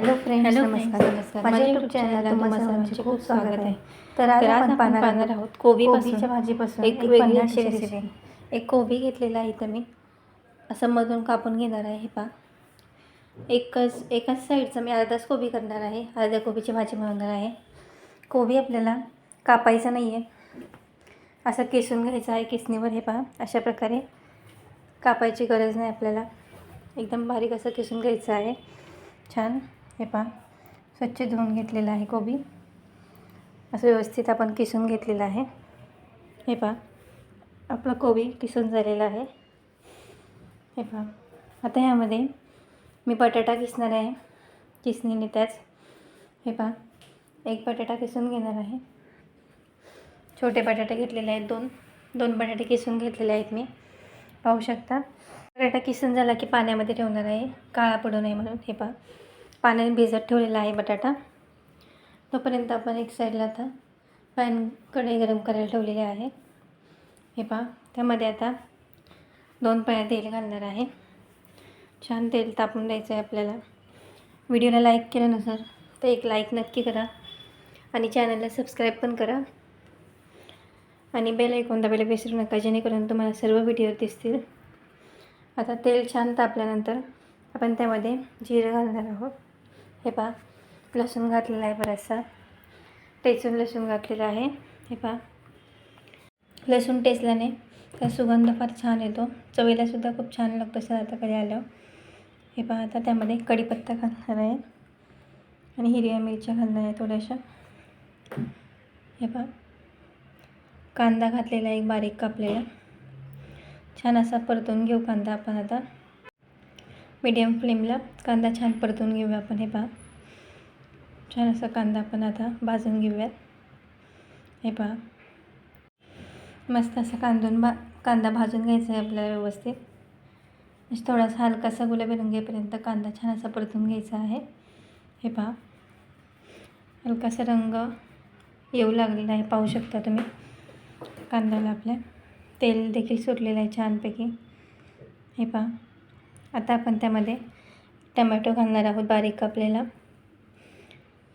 Hello friends hello नमस्कार नमस्कार. माझ्या यूट्यूब चॅनलला चॅनलला तुम्हा तुम्हा सर्वांचे खूप स्वागत आहे. तर आज आपण पाहणार आहोत कोबीपासून कोबीच्या भाजीपासून. एक वेगळी अशी रेसिपी रेसिपी एक कोबी घेतलेला आहे इथं मी. असं मधून कापून घेणार आहे हे पा एकच एकाच साईडचं मी अर्धाच कोबी करणार आहे. अर्ध्या कोबीची भाजी बनवणार आहे. कोबी आपल्याला कापायचा नाही आहे असं किसून घ्यायचं आहे किसणीवर हे पहा. अशा प्रकारे कापायची गरज नाही आपल्याला. एकदम बारीक असं किसून घ्यायचं आहे. छान. हे पहा स्वच्छ धुवून घेतलेलं आहे कोबी. असं व्यवस्थित आपण किसून घेतलेलं आहे. हे पहा आपलं कोबी किसून झालेलं आहे. हे पहा आता ह्यामध्ये मी बटाटा किसणार आहे किसणीने त्याच. हे पहा एक बटाटा किसून घेणार आहे. छोटे बटाटे घेतलेले आहेत दोन. दोन बटाटे किसून घेतलेले आहेत मी. पाहू शकता बटाटा किसून झाला की पाण्यामध्ये ठेवणार आहे काळा पडू नये म्हणून. हे पहा पाण्याने भिजत ठेवलेला आहे बटाटा. तोपर्यंत आपण एक साईडला आता पॅन कढई गरम करायला ठेवलेले आहे. हे पहा त्यामध्ये आता दोन पाया तेल घालणार आहे. छान तेल तापून द्यायचं आहे आपल्याला. व्हिडिओला लाईक केलं नसेल तर एक लाईक नक्की करा आणि चॅनलला सबस्क्राईब पण करा. आणि बेल ऐकून दाबायला विसरू नका जेणेकरून तुम्हाला सर्व व्हिडिओ दिसतील. आता तेल छान तापल्यानंतर आपण त्यामध्ये जिरं घालणार आहोत. हे पहा लसूण घातलेला आहे बराचसा. टेचून लसूण घातलेला आहे. हे पहा. लसूण टेचल्याने त्या सुगंध फार छान येतो. चवीलासुद्धा खूप छान लागतो सर आता कधी आल्यावर. हे पहा आता त्यामध्ये कढीपत्ता घालणार आहे. आणि हिरव्या मिरच्या घालणार आहे थोड्याशा. हे पहा. कांदा घातलेला एक बारीक कापलेला. छान असा परतून घेऊ कांदा आपण आता. मीडियम फ्लेमला कांदा छान परतून घेऊया आपण हे पहा. छान असा कांदा आपण आता भाजून घेऊयात. हे पहा. मस्त असा कांदून भा कांदा भाजून घ्यायचा आहे आपल्याला व्यवस्थित. म्हणजे थोडासा हलकासा गुलाबी रंगेपर्यंत कांदा छान असा परतून घ्यायचा आहे. हे पहा. हलकासा रंग येऊ लागलेला आहे पाहू शकता तुम्ही. कांद्याला आपल्या तेल देखील सुटलेलं आहे छानपैकी. हे पहा. आता आपण त्यामध्ये टमॅटो घालणार आहोत बारीक कापलेला.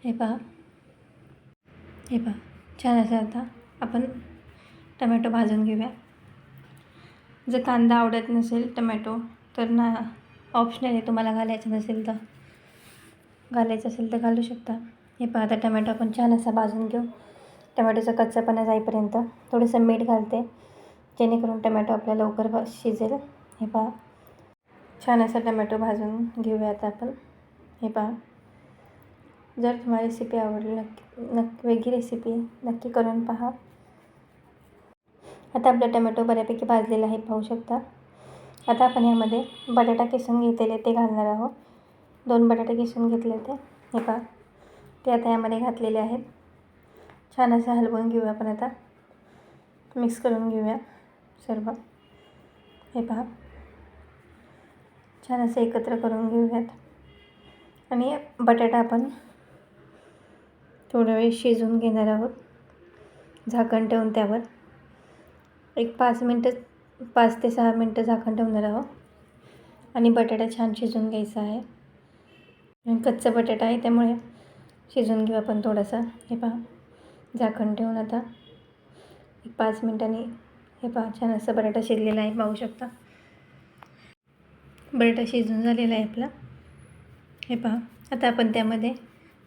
हे पहा. हे पहा. छान असं आता आपण टमॅटो भाजून घेऊया. जर कांदा आवडत नसेल टमॅटो तर ना ऑप्शनल आहे तुम्हाला घालायचं नसेल तर. घालायचं असेल तर घालू शकता. हे पहा आता टमॅटो आपण छान असा भाजून घेऊ. टमॅटोचा कच्चापणा जाईपर्यंत थोडंसं मीठ घालते. जेणेकरून टमॅटो आपल्या लवकर शिजेल. हे पहा. छान असा टमॅटो भाजून घेऊया आता आपण. हे पहा. जर तुम्हाला रेसिपी आवडली नक्की नक्की वेगळी रेसिपी नक्की करून पहा. आता आपला टमॅटो बऱ्यापैकी भाजलेला आहे पाहू शकता. आता आपण यामध्ये बटाटा किसून घेतलेले ते घालणार आहोत. दोन बटाटे किसून घेतले होते हे पहा. ते आता यामध्ये घातलेले आहेत. छान असं हलवून घेऊया आपण आता. मिक्स करून घेऊया सर्व. हे पहा. छान असं एकत्र करून घेऊयात. आणि बटाटा आपण थोडा वेळ शिजवून घेणार आहोत. झाकण ठेवून त्यावर. एक पाच मिनटं पाच ते सहा मिनटं झाकण ठेवणार आहोत. आणि बटाटा छान शिजून घ्यायचा आहे. आणि कच्चा बटाटा आहे त्यामुळे शिजून घेऊ आपण थोडासा. हे पहा झाकण ठेवून आता एक पाच मिनटांनी हे पहा छान असं बटाटा शिजलेला आहे पाहू शकता. बटाटा शिजून झालेला आहे आपला. हे पहा आता आपण त्यामध्ये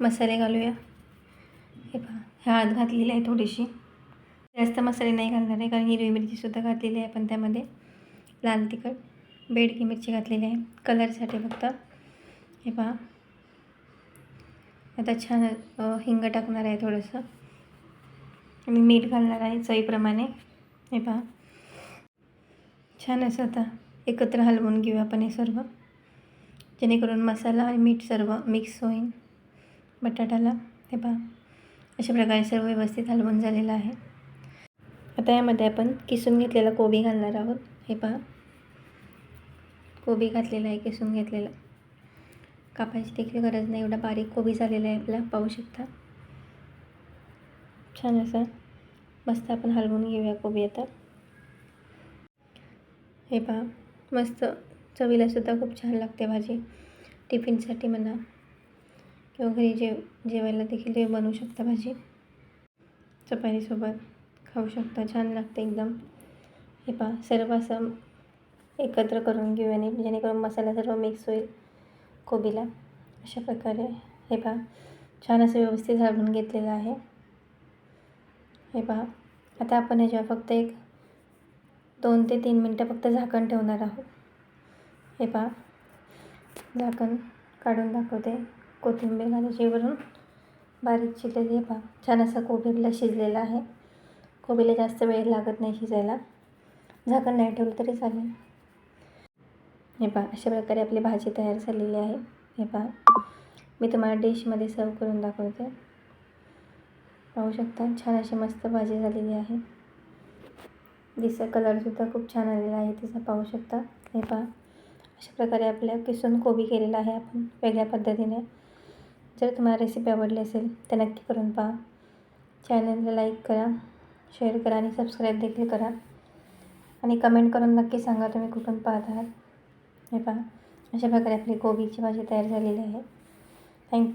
मसाले घालूया. हे पहा हळद घातलेली आहे थोडीशी जास्त मसाले नाही घालणार आहे कारण हिरवी मिरचीसुद्धा घातलेली आहे आपण त्यामध्ये. लाल तिखट बेडकी मिरची घातलेली आहे. कलरसाठी फक्त. हे पहा. आता छान हिंग टाकणार आहे थोडंसं. आणि मीठ घालणार आहे चवीप्रमाणे. हे पहा. छान असं आता. एकत्र हलवून घेऊया आपण हे सर्व. जेणेकरून मसाला आणि मीठ सर्व मिक्स होईल. बटाट्याला हे पहा. अशा प्रकारे सर्व व्यवस्थित हलवून झालेलं आहे. आता यामध्ये आपण किसून घेतलेला कोबी घालणार आहोत. हे पहा. कोबी घातलेला आहे किसून घेतलेला. कापायची देखील गरज नाही. एवढा बारीक कोबी झालेला आहे आपला. पाहू शकता. छान असं मस्त आपण हलवून घेऊया कोबी आता. हे पहा. मस्त चवीलासुद्धा खूप छान लागते भाजी. टिफिनसाठी म्हणा किंवा घरी जेव जेवायला देखील ते बनवू शकता भाजी. चपातीसोबत खाऊ शकता छान लागते एकदम. हे पहा सर्व असं एकत्र करून घेऊ आणि जेणेकरून मसाला सर्व मिक्स होईल कोबीला. अशा प्रकारे हे पहा छान असं व्यवस्थित झाडून घेतलेलं आहे. हे पहा आता आपण ह्याच्यावर फक्त एक दोन ते तीन मिनटं फक्त झाकण ठेवणार आहोत. हे पहा. झाकण काढून दाखवते. कोथिंबीर घालायची वरून बारीक चिरलेली हे पहा. छान असा कोबीला शिजलेला आहे. कोबीला जास्त वेळ लागत नाही शिजायला. झाकण नाही ठेवलं तरी चालेल. हे पहा. अशा प्रकारे आपली भाजी तयार झालेली आहे. हे पहा. मी तुम्हाला डिशमध्ये सर्व करून दाखवते. पाहू शकता. छान अशी मस्त भाजी झालेली आहे. दिसा कलरसुद्धा खूप छान आलेला आहे. तिचा पाहू शकता. हे पहा. अशा प्रकारे आपल्या किसून कोबी केलेला आहे आपण वेगळ्या पद्धतीने. जर तुम्हाला रेसिपी आवडली असेल तर नक्की करून पहा. चॅनलला लाईक करा. शेअर करा आणि सबस्क्राईब देखील करा. आणि कमेंट करून नक्की सांगा तुम्ही कुठून पाहत आहात. हे पहा. अशा प्रकारे आपली कोबीची भाजी तयार झालेली आहे. थँक्यू